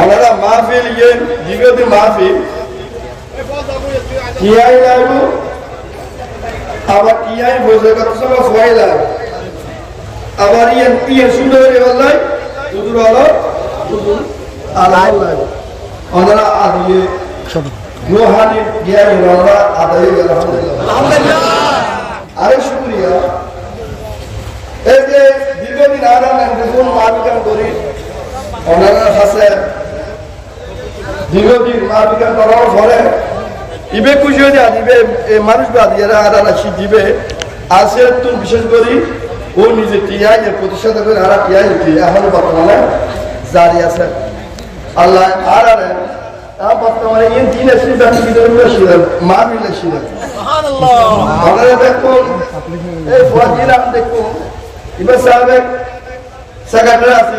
ওনারা মাহফিল ইয়ে দীর্ঘদি মাহফিল। টিআই লাগু আবার টিআই বসে কত সময় ফয় লাগে আবার ইয়ে ইয়ে সুন্দর এবার দুদুর হলো আল্লাহ লাগে ওনারা আর ইয়ে রোহানি জ্ঞান ওনারা আদায় গেল। আলহামদুলিল্লাহ আরে শুক্রিয়া এই যে দীর্ঘদিন আরাম দেখুন মাবিকান করি করার ইবে খুশি হয়ে দিবে মানুষ আরা আছে তো বিশেষ করি ও নিজে টিআই এর প্রতিষ্ঠাতা করে আরা টিআই এখনও বর্তমানে জারি আছে। আল্লাহ আর আরে বর্তমানে ইন দিন এসে ব্যাংক ভিতরে ছিলেন মা মিলে ছিলেন ওনারা দেখুন এই ফজিল আমি দেখুন ইবে সাহেব সেক্রেটারি আছি